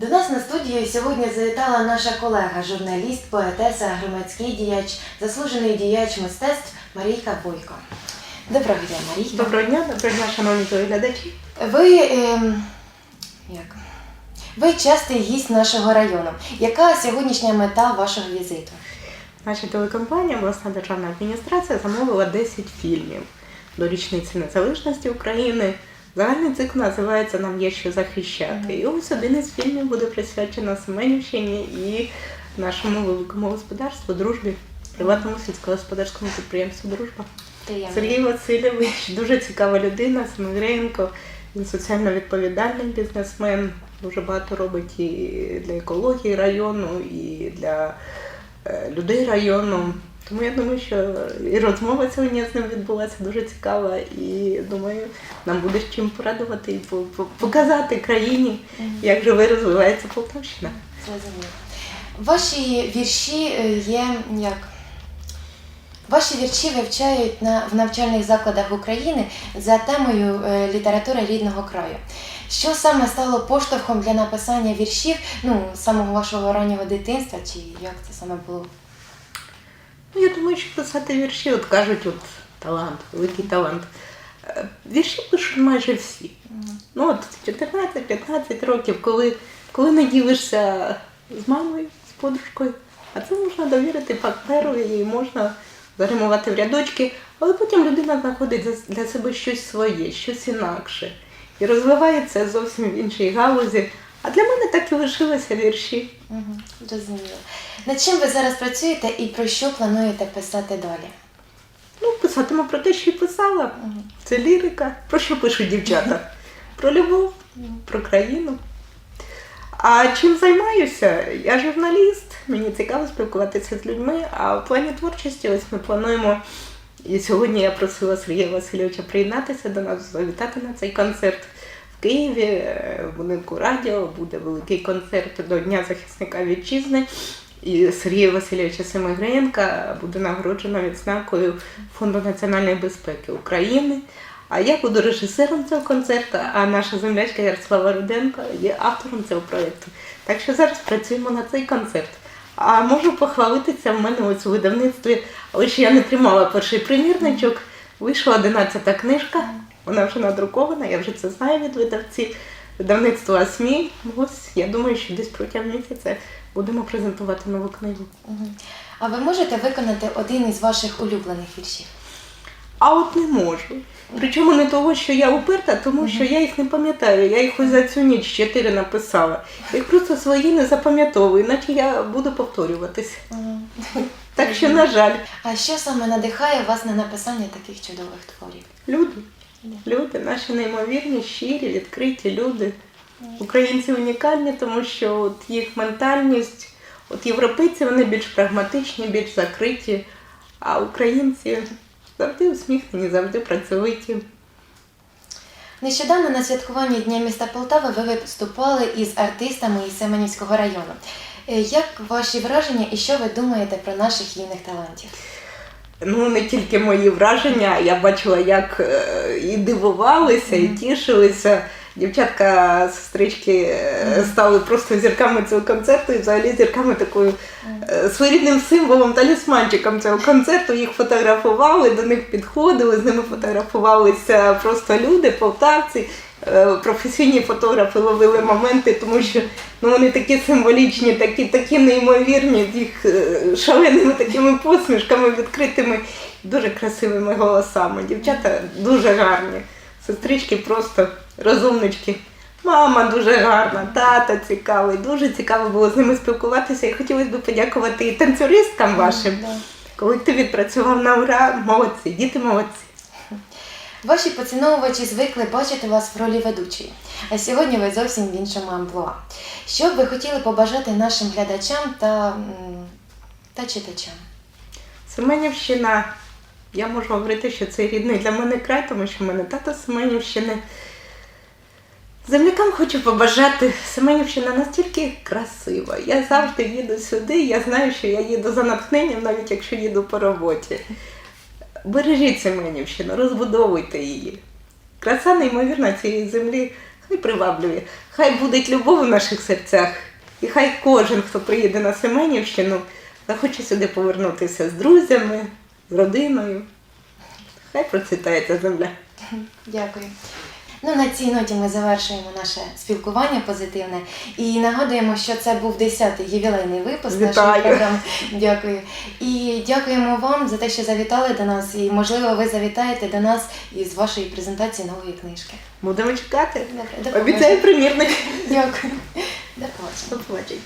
До нас на студію сьогодні завітала наша колега, журналіст, поетеса, громадський діяч, заслужений діяч мистецтв Марійка Бойко. Доброго дня, Марійка. Доброго дня, доброго дня, шановні телеглядачі. Ви, ем, як? Ви частий гість нашого району. Яка сьогоднішня мета вашого візиту? Наша телекомпанія, обласна державна адміністрація замовила 10 фільмів до річниці незалежності України. Загальний цикл називається Нам є що захищати. І ось один із фільмів буде присвячено Семенівщині і нашому великому господарству, дружбі, приватному сільськогосподарському підприємству Дружба. Приємно. Сергій Васильович дуже цікава людина, Семигренко. Він соціально відповідальний бізнесмен. Дуже багато робить і для екології району, і для е, людей району. Тому я думаю, що і розмова сьогодні з ним відбулася дуже цікава, і думаю, нам буде з чим порадувати і по- по- показати країні, як живе розвивається Полтавщина. Зрозуміло. Ваші вірші е, є як. Ваші вірші вивчають на, в навчальних закладах України за темою е, літератури рідного краю. Що саме стало поштовхом для написання віршів, ну, самого вашого раннього дитинства, чи як це саме було? Ну, я думаю, що писати вірші, от кажуть, от талант, великий талант. Е, Вірші пишуть майже всі. Ну от 14-15 років, коли, коли не ділишся з мамою, з подружкою, а це можна довірити паперу і можна заримувати в рядочки, але потім людина знаходить для себе щось своє, щось інакше. І розвивається зовсім в іншій галузі. А для мене так і лишилися вірші. Угу, зрозуміло. Над чим ви зараз працюєте і про що плануєте писати далі? Ну, писатиму про те, що й писала. Мгм. Це лірика. Про що пишуть дівчата? Про любов, про країну. А чим займаюся? Я журналіст, мені цікаво спілкуватися з людьми, а в плані творчості ось ми плануємо. І сьогодні я просила Сергія Васильовича приєднатися до нас, завітати на цей концерт Києві, е, в будинку радіо. Буде великий концерт до Дня захисника вітчизни. І Сергія Васильовича Семигренка буде нагороджена відзнакою Фонду національної безпеки України. А я буду режисером цього концерту, а наша землячка Ярослава Руденко є автором цього проєкту. Так що зараз працюємо на цей концерт. А можу похвалитися в мене ось у видавництві, ще я не тримала перший примірничок. Вийшла 11 книжка, вона вже надрукована, я вже це знаю від видавців. Видавництво АСМІ. Ось я думаю, що десь протягом місяця будемо презентувати нову книгу. А ви можете виконати один із ваших улюблених віршів? А от не можу. Причому не того, що я уперта, тому що я їх не пам'ятаю. Я їх ось за цю ніч чотири написала. Я їх просто свої не запам'ятовую, іначе я буду повторюватись. Так що, на жаль, А що саме надихає вас на написання таких чудових творів? люди, люди, наші неймовірні, щирі, відкриті люди. Українці унікальні, тому що от їх ментальність, от європейці вони більш прагматичні, більш закриті, а українці завжди усміхнені, завжди працьовиті. Нещодавно на святкуванні Дня міста Полтави ви виступали із артистами із Семенівського району. Е, Як ваші враження і що ви думаєте про наших юних талантів? Ну, не тільки мої враження, я бачила, як е, і дивувалися, і тішилися. Дівчатка, сестрички е, стали просто зірками цього концерту і взагалі зірками такою е, своєрідним символом, талісманчиком цього концерту. Їх фотографували, до них підходили, з ними фотографувалися просто люди, полтавці. Е, Професійні фотографи ловили моменти, тому що ну, вони такі символічні, такі, такі неймовірні, з їх е, шаленими такими посмішками, відкритими, дуже красивими голосами. Дівчата дуже гарні. Сестрички просто розумнички. Мама дуже гарна, тата цікавий. Дуже цікаво було з ними спілкуватися. І хотілося б подякувати і танцюристам вашим. Да. Колектив відпрацював на ура. Молодці, діти молодці. Ваші поціновувачі звикли бачити вас в ролі ведучої, а сьогодні ви зовсім в іншому амплуа. Що б ви хотіли побажати нашим глядачам та, та читачам? Семенівщина. Я можу говорити, що це рідний для мене край, тому що в мене тато Семенівщини. Землякам хочу побажати, Семенівщина настільки красива. Я завжди їду сюди, я знаю, що я їду за натхненням, навіть якщо їду по роботі. Бережіть Семенівщину, розбудовуйте її. Краса неймовірна цієї землі хай приваблює, хай буде любов у наших серцях. І хай кожен, хто приїде на Семенівщину, захоче сюди повернутися з друзями, з родиною. Хай процвітає ця земля. Дякую. Ну, на цій ноті ми завершуємо наше спілкування позитивне і нагадуємо, що це був 10-й ювілейний випуск нашої програми. Дякую. І дякуємо вам за те, що завітали до нас. І можливо, ви завітаєте до нас із вашої презентації нової книжки. Будемо чекати. Добре. Обіцяю примірник. Дякую. До побачення. До побачення.